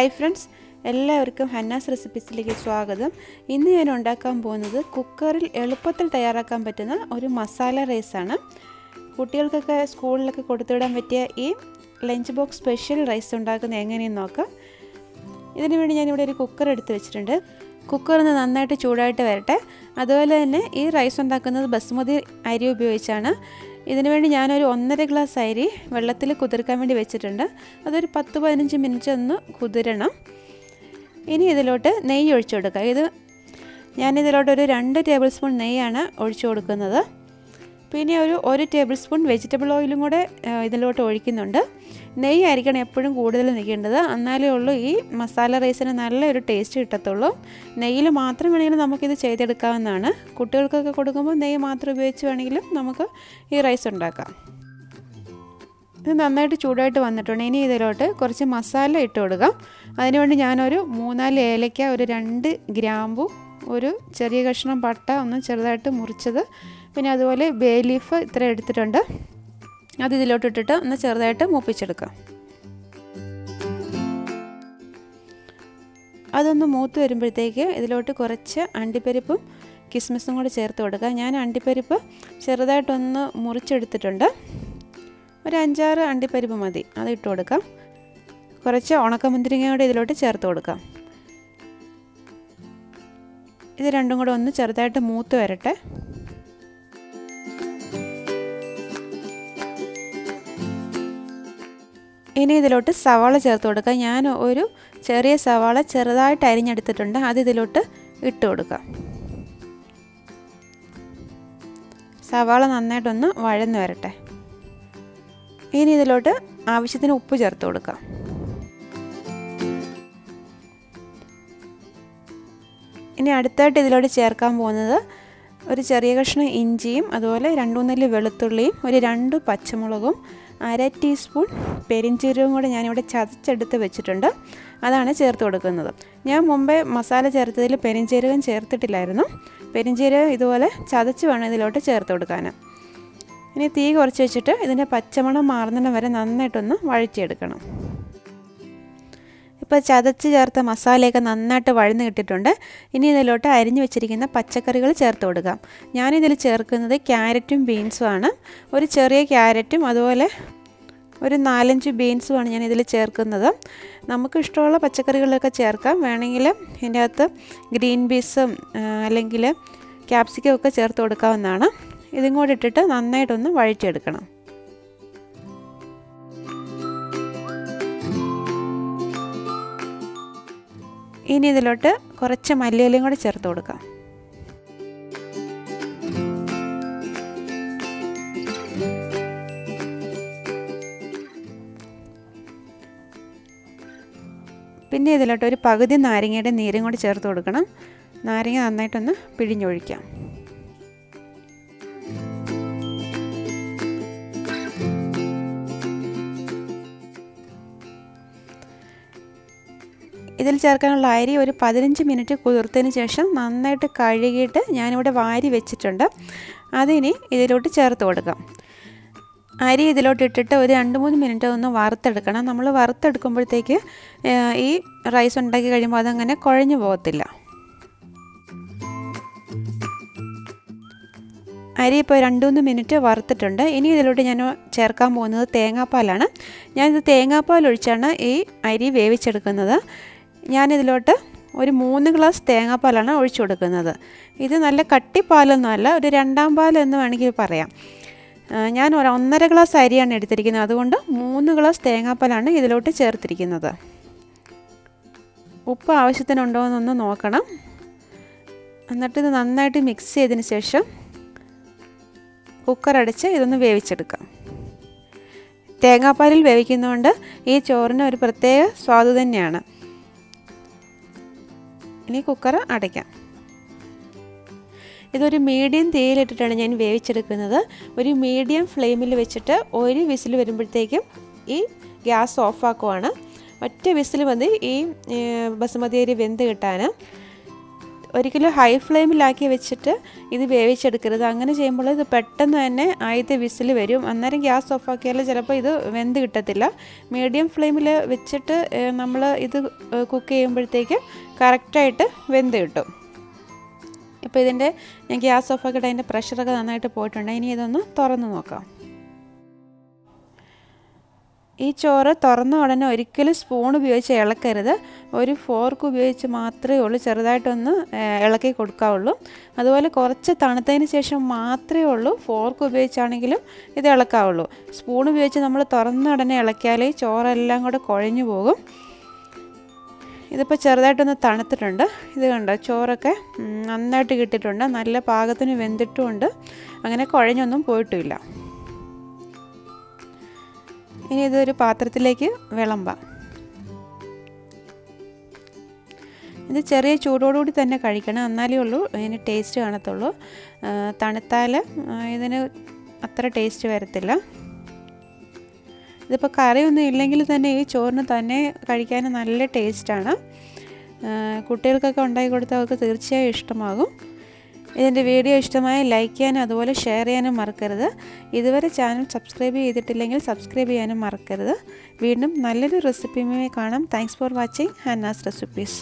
Hi friends എല്ലാവർക്കും ഹന്നാസ് റെസിപ്പീസിലേക്ക് സ്വാഗതം. ഇന്ന് ഞാൻ ഉണ്ടാക്കാൻ പോകുന്നത് കുക്കറിൽ എളുപ്പത്തിൽ തയ്യാറാക്കാൻ പറ്റുന്ന ഒരു മസാല റൈസാണ് കുട്ടികൾക്കൊക്കെ സ്കൂളിലൊക്കെ കൊടുത്തുവിടാൻ പറ്റിയ ഈ ലഞ്ച് ബോക്സ് സ്പെഷ്യൽ റൈസ് ഉണ്ടാക്കുന്നത് എങ്ങനെയെന്ന് നോക്കാം. ഇതിനു വേണ്ടി ഞാനിവിടെ ഒരു കുക്കർ എടുത്ത് വെച്ചിട്ടുണ്ട്. കുക്കർ ഒന്ന് നന്നായിട്ട് ചൂടായിട്ട് വരട്ടെ. അതുപോലെ തന്നെ ഈ റൈസ് ഉണ്ടാക്കുന്നത് ബസ്മതി അരി ഉപയോഗിച്ചാണ്. ഇതിനു വേണ്ടി ഞാനൊരു ഒന്നര ഗ്ലാസ് അരി വെള്ളത്തിൽ കുതിർക്കാൻ വേണ്ടി വെച്ചിട്ടുണ്ട്. അതൊരു പത്ത് പതിനഞ്ച് മിനിറ്റ് ഒന്ന് കുതിരണം. ഇനി ഇതിലോട്ട് നെയ്യ് ഒഴിച്ചു കൊടുക്കുക. ഇത് ഞാനിതിലോട്ടൊരു രണ്ട് ടേബിൾ സ്പൂൺ നെയ്യാണ് ഒഴിച്ചു കൊടുക്കുന്നത്. പിന്നെ ഒരു ഒരു ടേബിൾ സ്പൂൺ വെജിറ്റബിൾ ഓയിലും കൂടെ ഇതിലോട്ട് ഒഴിക്കുന്നുണ്ട്. നെയ്യ് ആയിരിക്കണം എപ്പോഴും കൂടുതൽ നിൽക്കേണ്ടത്. എന്നാലേ ഉള്ളൂ ഈ മസാല റൈസിന് നല്ലൊരു ടേസ്റ്റ് കിട്ടത്തുള്ളൂ. നെയ്യിൽ മാത്രം വേണമെങ്കിലും നമുക്കിത് ചെയ്തെടുക്കാവുന്നതാണ്. കുട്ടികൾക്കൊക്കെ കൊടുക്കുമ്പോൾ നെയ്യ് മാത്രം ഉപയോഗിച്ച് വേണമെങ്കിലും നമുക്ക് ഈ റൈസ് ഉണ്ടാക്കാം. ഇത് നന്നായിട്ട് ചൂടായിട്ട് വന്നിട്ടുണ്ട്. ഇനി ഇതിലോട്ട് കുറച്ച് മസാല ഇട്ട് കൊടുക്കാം. അതിനുവേണ്ടി ഞാനൊരു മൂന്നാൽ ഏലയ്ക്ക ഒരു രണ്ട് ഗ്രാമ്പു ഒരു ചെറിയ കഷ്ണം പട്ട ഒന്ന് ചെറുതായിട്ട് മുറിച്ചത്. പിന്നെ അതുപോലെ ബേ ലീഫ് ഇത്ര എടുത്തിട്ടുണ്ട്. അത് ഇതിലോട്ട് ഇട്ടിട്ട് ഒന്ന് ചെറുതായിട്ട് മൂപ്പിച്ചെടുക്കാം അതൊന്ന് മൂത്ത് വരുമ്പോഴത്തേക്ക് ഇതിലോട്ട് കുറച്ച് അണ്ടിപ്പരിപ്പും കിസ്മിസും കൂടി ചേർത്ത് കൊടുക്കുക. ഞാൻ അണ്ടിപ്പരിപ്പ് ചെറുതായിട്ടൊന്ന് മുറിച്ചെടുത്തിട്ടുണ്ട്. ഒരു അഞ്ചാറ് അണ്ടിപ്പരിപ്പ് മതി. അത് ഇട്ട് കൊടുക്കാം. കുറച്ച് ഉണക്കമുന്തിരിങ്ങ കൂടെ ഇതിലോട്ട് ചേർത്ത് കൊടുക്കാം. ഇത് രണ്ടും കൂടെ ഒന്ന് ചെറുതായിട്ട് മൂത്ത് വരട്ടെ. ഇനി ഇതിലോട്ട് സവാള ചേർത്ത് കൊടുക്കുക ഞാൻ ഒരു ചെറിയ സവാള ചെറുതായിട്ട് അരിഞ്ഞെടുത്തിട്ടുണ്ട്. അത് ഇതിലോട്ട് ഇട്ട് കൊടുക്കുക സവാള നന്നായിട്ടൊന്ന് വഴന്ന് വരട്ടെ. ഇനി ഇതിലോട്ട് ആവശ്യത്തിന് ഉപ്പ് ചേർത്ത് കൊടുക്കാം. ഇനി അടുത്തായിട്ട് ഇതിലോട്ട് ചേർക്കാൻ പോകുന്നത് ഒരു ചെറിയ കഷ്ണം ഇഞ്ചിയും അതുപോലെ രണ്ട് മൂന്നല്ലി വെളുത്തുള്ളിയും ഒരു രണ്ട് പച്ചമുളകും അര ടീസ്പൂൺ പെരിഞ്ചീരവും കൂടെ ഞാനിവിടെ ചതച്ചെടുത്ത് വെച്ചിട്ടുണ്ട്. അതാണ് ചേർത്ത് കൊടുക്കുന്നത്. ഞാൻ മുമ്പേ മസാല ചേർത്തതിൽ പെരിഞ്ചീരകം ചേർത്തിട്ടില്ലായിരുന്നു. പെരിഞ്ചീരകം ഇതുപോലെ ചതച്ച് വേണം ഇതിലോട്ട് ചേർത്ത് കൊടുക്കാൻ. ഇനി തീ കുറച്ച് വെച്ചിട്ട് ഇതിന്റെ പച്ചമണം മാറുന്നിടം വരെ നന്നായിട്ടൊന്ന് വഴറ്റിയെടുക്കണം. ഇപ്പോൾ ചതച്ച് ചേർത്ത മസാലയൊക്കെ നന്നായിട്ട് വഴന്ന് കിട്ടിയിട്ടുണ്ട്. ഇനി ഇതിലോട്ട് അരിഞ്ഞു വെച്ചിരിക്കുന്ന പച്ചക്കറികൾ ചേർത്ത് കൊടുക്കാം. ഞാനിതിൽ ചേർക്കുന്നത് ക്യാരറ്റും ബീൻസും ആണ്. ഒരു ചെറിയ ക്യാരറ്റും അതുപോലെ ഒരു നാലഞ്ച് ബീൻസുമാണ് ഞാൻ ഇതിൽ ചേർക്കുന്നത്. നമുക്ക് ഇഷ്ടമുള്ള പച്ചക്കറികളൊക്കെ ചേർക്കാം. വേണമെങ്കിൽ ഇതിന്റെ അകത്ത് ഗ്രീൻ പീസും അല്ലെങ്കിൽ ക്യാപ്സിക്കം ഒക്കെ ചേർത്ത് കൊടുക്കാവുന്നതാണ്. ഇതും കൂടി ഇട്ടിട്ട് നന്നായിട്ടൊന്ന് വഴറ്റിയെടുക്കണം. ഇനി ഇതിലോട്ട് കുറച്ച് മല്ലിയിലയും കൂടി ചേർത്ത് കൊടുക്കാം. പിന്നെ ഇതിലോട്ട് ഒരു പകുതി നാരങ്ങയുടെ നീരും കൂടി ചേർത്ത് കൊടുക്കണം. നാരങ്ങ നന്നായിട്ടൊന്ന് പിഴിഞ്ഞൊഴിക്കാം. ഇതിൽ ചേർക്കാനുള്ള അരി ഒരു പതിനഞ്ച് മിനിറ്റ് കുതിർത്തതിന് ശേഷം നന്നായിട്ട് കഴുകിയിട്ട് ഞാനിവിടെ വാരി വെച്ചിട്ടുണ്ട്. അതിനി ഇതിലോട്ട് ചേർത്ത് കൊടുക്കാം. അരി ഇതിലോട്ട് ഇട്ടിട്ട് ഒരു രണ്ട് മൂന്ന് മിനിറ്റ് ഒന്ന് വറുത്തെടുക്കണം. നമ്മൾ വറുത്തെടുക്കുമ്പോഴത്തേക്ക് ഈ റൈസ് ഉണ്ടാക്കി കഴിയുമ്പോൾ അതങ്ങനെ കുഴഞ്ഞു പോകത്തില്ല. അരി ഇപ്പോൾ രണ്ട് മൂന്ന് മിനിറ്റ് വറുത്തിട്ടുണ്ട്. ഇനി ഇതിലോട്ട് ഞാൻ ചേർക്കാൻ പോകുന്നത് തേങ്ങാപ്പാലാണ്. ഞാനിത് തേങ്ങാപ്പാൽ ഒഴിച്ചാണ് ഈ അരി വേവിച്ചെടുക്കുന്നത്. ഞാനിതിലോട്ട് ഒരു മൂന്ന് ഗ്ലാസ് തേങ്ങാപ്പാലാണ് ഒഴിച്ചു കൊടുക്കുന്നത്. ഇത് നല്ല കട്ടിപ്പാലൊന്നുമല്ല ഒരു രണ്ടാം പാൽ എന്ന് വേണമെങ്കിൽ പറയാം. ഞാൻ ഒരു ഒന്നര ഗ്ലാസ് അരിയാണ് എടുത്തിരിക്കുന്നത്. അതുകൊണ്ട് മൂന്ന് ഗ്ലാസ് തേങ്ങാപ്പാലാണ് ഇതിലോട്ട് ചേർത്തിരിക്കുന്നത്. ഉപ്പ് ആവശ്യത്തിനുണ്ടോ എന്നൊന്ന് നോക്കണം. എന്നിട്ട് ഇത് നന്നായിട്ട് മിക്സ് ചെയ്തതിന് ശേഷം കുക്കർ അടിച്ച് ഇതൊന്ന് വേവിച്ചെടുക്കാം. തേങ്ങാപ്പാലിൽ വേവിക്കുന്നതുകൊണ്ട് ഈ ചോറിന് ഒരു പ്രത്യേക സ്വാദ് തന്നെയാണ്. ഇനി കുക്കർ അടയ്ക്കാം. ഇതൊരു മീഡിയം തീയിലിട്ടിട്ടാണ് ഞാൻ വേവിച്ചെടുക്കുന്നത്. ഒരു മീഡിയം ഫ്ലെയിമിൽ വെച്ചിട്ട് ഒരു വിസിൽ വരുമ്പോഴത്തേക്കും ഈ ഗ്യാസ് ഓഫാക്കുവാണ്. ഒറ്റ വിസിൽ വന്ന് ഈ ബസുമതി അരി വെന്ത് കിട്ടാൻ. ഒരിക്കലും ഹൈ ഫ്ലെയിമിലാക്കി വെച്ചിട്ട് ഇത് വേവിച്ചെടുക്കരുത്. അങ്ങനെ ചെയ്യുമ്പോൾ ഇത് പെട്ടെന്ന് തന്നെ ആദ്യത്തെ വിസിൽ വരും. അന്നേരം ഗ്യാസ് ഓഫാക്കിയാൽ ചിലപ്പോൾ ഇത് വെന്ത് കിട്ടത്തില്ല. മീഡിയം ഫ്ലെയിമിൽ വെച്ചിട്ട് നമ്മൾ ഇത് കുക്ക് ചെയ്യുമ്പോഴത്തേക്ക് കറക്റ്റായിട്ട് വെന്ത് കിട്ടും. ഇപ്പോൾ ഇതിന്റെ ഞാൻ ഗ്യാസ് ഓഫാക്കിയിട്ട് അതിന്റെ പ്രഷറൊക്കെ നന്നായിട്ട് പോയിട്ടുണ്ട്. ഇനി ഇതൊന്ന് തുറന്ന് നോക്കാം. ഈ ചോറ് തുറന്ന ഉടനെ ഒരിക്കലും സ്പൂൺ ഉപയോഗിച്ച് ഇളക്കരുത്. ഒരു ഫോർക്ക് ഉപയോഗിച്ച് മാത്രമേ ഉള്ളൂ. ചെറുതായിട്ടൊന്ന് ഇളക്കി കൊടുക്കാവുള്ളൂ. അതുപോലെ കുറച്ച് തണുത്തതിന് ശേഷം മാത്രമേ ഉള്ളൂ. ഫോർക്ക് ഉപയോഗിച്ചാണെങ്കിലും ഇത് ഇളക്കാവുള്ളൂ. സ്പൂൺ ഉപയോഗിച്ച് നമ്മൾ തുറന്ന ഉടനെ ഇളക്കിയാൽ ചോറെല്ലാം കൂടെ കുഴഞ്ഞു പോകും. ഇതിപ്പോൾ ചെറുതായിട്ടൊന്ന് തണുത്തിട്ടുണ്ട്. ഇത് കണ്ടോ? ചോറൊക്കെ നന്നായിട്ട് കിട്ടിയിട്ടുണ്ട്. നല്ല പാകത്തിന് വെന്തിട്ടുമുണ്ട് അങ്ങനെ കുഴഞ്ഞൊന്നും പോയിട്ടുമില്ല ഇനി ഇതൊരു പാത്രത്തിലേക്ക് വിളമ്പാം. ഇത് ചെറിയ ചൂടോടുകൂടി തന്നെ കഴിക്കണം. എന്നാലേ ഉള്ളൂ ഇതിന് ടേസ്റ്റ് കാണത്തുള്ളൂ. തണുത്താൽ ഇതിന് അത്ര ടേസ്റ്റ് വരത്തില്ല. ഇതിപ്പോൾ കറിയൊന്നും ഇല്ലെങ്കിൽ തന്നെ ഈ ചോറിന് തന്നെ കഴിക്കാൻ നല്ല ടേസ്റ്റാണ് കുട്ടികൾക്കൊക്കെ ഉണ്ടാക്കി കൊടുത്താൽ അവർക്ക് തീർച്ചയായും ഇഷ്ടമാകും. ഇതിന്റെ വീഡിയോ ഇഷ്ടമായി ലൈക്ക് ചെയ്യാനും അതുപോലെ ഷെയർ ചെയ്യാനും മറക്കരുത്. ഇതുവരെ ചാനൽ സബ്സ്ക്രൈബ് ചെയ്തിട്ടില്ലെങ്കിൽ സബ്സ്ക്രൈബ് ചെയ്യാനും മറക്കരുത്. വീണ്ടും നല്ലൊരു റെസിപ്പിയുമായി കാണാം. Thanks for watching Hanna's recipes